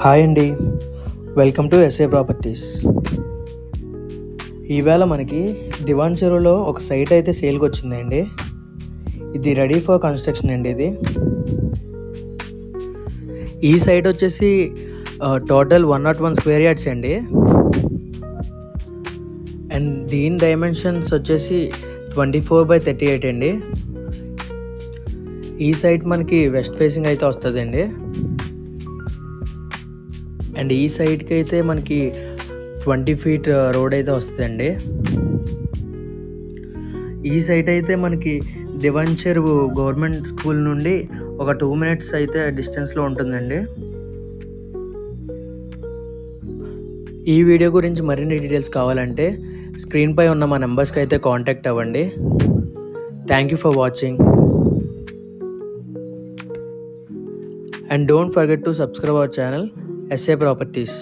Hi అండి. Welcome to SA properties ఈవేళ మనకి దివాన్ చెరువులో ఒక సైట్ అయితే సేల్కి వచ్చిందండి ఇది రెడీ ఫర్ కన్స్ట్రక్షన్ అండి ఇది. ఈ సైట్ వచ్చేసి total one not one square yards అండి. అండ్ దీని డైమెన్షన్స్ వచ్చేసి twenty four by thirty eight అండి. ఈ సైట్ మనకి వెస్ట్ ఫేసింగ్ అయితే వస్తుందండి. అండ్ ఈ సైడ్కి అయితే మనకి ట్వంటీ ఫీట్ రోడ్ అయితే వస్తుందండి. ఈ సైట్ అయితే మనకి దివాన్ చెరువు గవర్నమెంట్ స్కూల్ నుండి ఒక టూ మినిట్స్ అయితే డిస్టెన్స్లో ఉంటుందండి. ఈ వీడియో గురించి మరిన్ని డీటెయిల్స్ కావాలంటే స్క్రీన్పై ఉన్న మా నెంబర్స్కి అయితే కాంటాక్ట్ అవ్వండి. Thank you for watching and don't forget to subscribe our channel SA properties